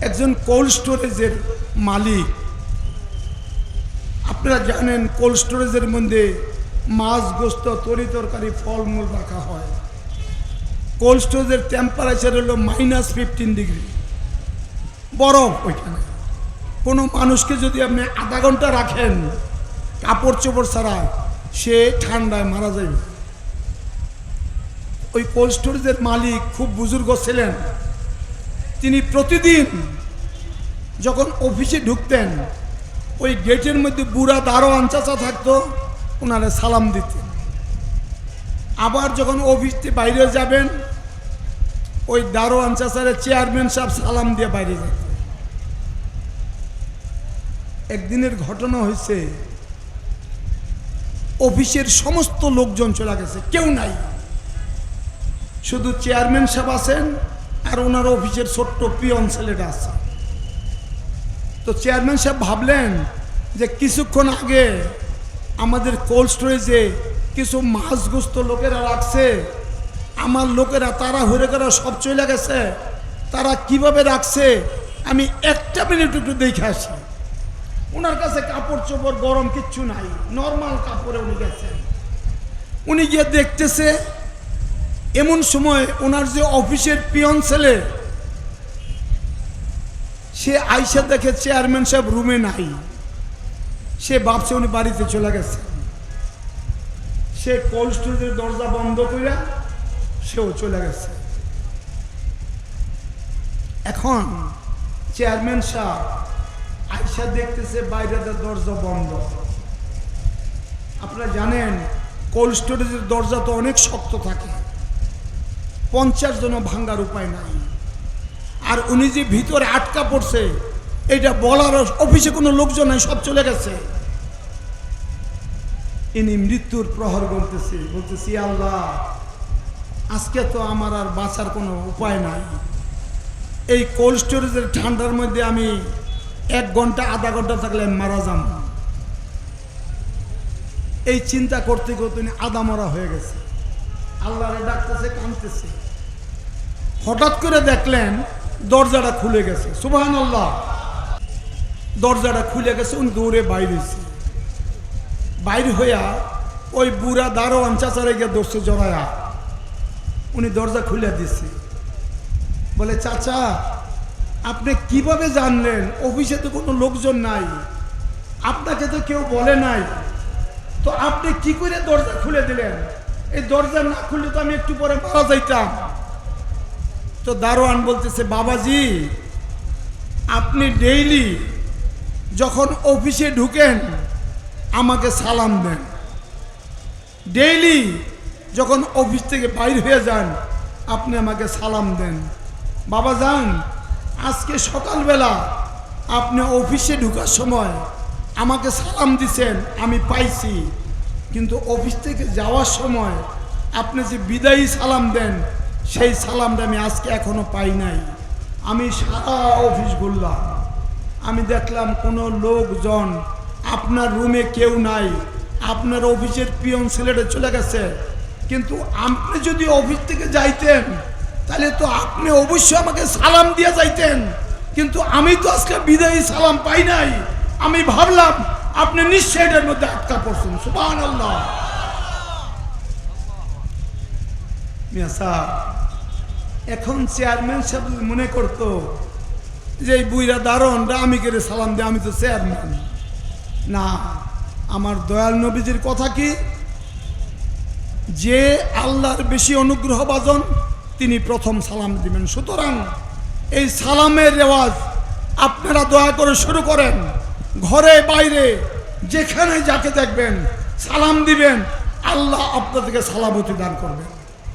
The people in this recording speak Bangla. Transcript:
একজন কোল্ড স্টোরেজের মালিক। আপনারা জানেন, কোল্ড স্টোরেজের মধ্যে মাছ, গোস্ত, তরি তরকারি, ফলমূল রাখা হয়। কোল্ড স্টোরেজের টেম্পারেচার হলো মাইনাস ফিফটিন ডিগ্রি বরফ ওইখানে। কোনো মানুষকে যদি আপনি আধা ঘণ্টা রাখেন, কাপড় চোপড় ছাড়া সে ঠান্ডায় মারা যাবে। ওই কোল্ড স্টোরেজের মালিক খুব বুজুর্গ ছিলেন। তিনি প্রতিদিন যখন অফিসে ঢুকতেন, ওই গেটের মধ্যে বুড়া দারোয়ান চাচা থাকতো, ওনারা সালাম দিতেন। আবার যখন অফিস থেকে বাইরে যাবেন, ওই দারোয়ান চাচারে চেয়ারম্যান সাহেব সালাম দিয়ে বাইরে যেত একদিনের ঘটনা হয়েছে অফিসের সমস্ত লোকজন চলে গেছে, কেউ নাই। শুধু চেয়ারম্যান সাহেব আছেন আর ওনার অফিসের ছোট্ট পিয়ন ছেলেটা আছে। তো চেয়ারম্যান সাহেব ভাবলেন যে কিছুক্ষণ আগে আমাদের কোল্ড স্টোরেজে কিছু মাছগ্রস্ত লোকেরা রাখছে। আমার লোকেরা তারা হরে করা সব চলে গেছে। তারা কীভাবে রাখছে? আমি একটা মিনিট একটু দেখে আসি। ওনার কাছে কাপড় চোপড় গরম কিচ্ছু নাই। নর্মাল কাপড়ে উনি গেছেন। উনি গিয়ে দেখতেছে এমন সময় ওনার যে অফিসের পিয়ন ছেলে, সে আইসা দেখে চেয়ারম্যান সাহেব রুমে নাই। সে ভাবছে উনি বাড়িতে চলে গেছে। সে কোল্ড স্টোরেজের দরজা বন্ধ কইরা সেও চলে গেছে। এখন চেয়ারম্যান সাহেব আইসা দেখতেছে বাইরে দরজা বন্ধ। আপনারা জানেন কোল্ড স্টোরেজের দরজা তো অনেক শক্ত থাকে। পঞ্চাশ জন ভাঙ্গার উপায় নাই। আর উনি যে ভিতরে আটকা পড়ছে, এটা বলার অফিসে কোনো লোকজন নাই, সব চলে গেছে। ইনি মৃত্যুর প্রহর বলতেছে, বলতেছি আল্লাহ, আজকে তো আমার আর বাঁচার কোনো উপায় নাই। এই কোল্ড স্টোরেজের ঠান্ডার মধ্যে আমি এক ঘণ্টা, আধা ঘণ্টা থাকলে মারা যাম এই চিন্তা করতে করতে আদা মরা হয়ে গেছে। আল্লাহরে ডাকতেছে, কাঁদতেছে। হঠাৎ করে দেখলেন, দরজাটা খুলে গেছে। সুবাহান আল্লাহ দরজাটা খুলে গেছে, উনি দৌড়ে বাইরে হয়েছে বাইরে হইয়া ওই বুড়া দারোয়ান চাচারে গিয়ে দর্শে জড়ায়া। উনি দরজা খুলে দিছে। বলে, চাচা, আপনি কীভাবে জানলেন? অফিসে তো কোনো লোকজন নাই। আপনাকে তো কেউ বলে নাই। তো আপনি কি করে দরজা খুলে দিলেন? এই দরজা না খুললে তো আমি একটু পরে মারা যাইতাম। তো দারোয়ান বলতেছে, বাবাজি, আপনি ডেইলি যখন অফিসে ঢুকেন, আমাকে সালাম দেন। ডেইলি যখন অফিস থেকে বাইর হয়ে যান, আপনি আমাকে সালাম দেন। বাবা যান আজকে সকালবেলা আপনি অফিসে ঢুকার সময় আমাকে সালাম দিছেন, আমি পাইছি। কিন্তু অফিস থেকে যাওয়ার সময় আপনি যে বিদায়ী সালাম দেন, সেই সালামটা আমি আজকে এখনও পাই নাই। আমি সারা অফিস ঘুরলাম। আমি দেখলাম কোনো লোকজন আপনার রুমে কেউ নাই। আপনার অফিসের পিয়ন ছেলেটা চলে গেছে। কিন্তু আপনি যদি অফিস থেকে যাইতেন, তাহলে তো আপনি অবশ্যই আমাকে সালাম দিয়ে যাইতেন। কিন্তু আমি তো আজকে বিদায়ী সালাম পাই নাই। আমি ভাবলাম আপনি নিশ্চয় এটার মধ্যে আটকা পড়ছেন। সাহেব, এখন চেয়ারম্যান সাহেব মনে করতো যে বুইরা দারণটা আমি করে সালাম দিই আমি তো চেয়ারম্যান। না আমার দয়াল নবীজির কথা কি? যে আল্লাহর বেশি অনুগ্রহ বাজন তিনি প্রথম সালাম দিবেন। সুতরাং এই সালামের রেওয়াজ আপনারা দয়া করে শুরু করেন। ঘরে বাইরে যেখানে যাকে দেখবেন সালাম দিবেন আল্লাহ আপনাদেরকে সালামতি দান করবেন।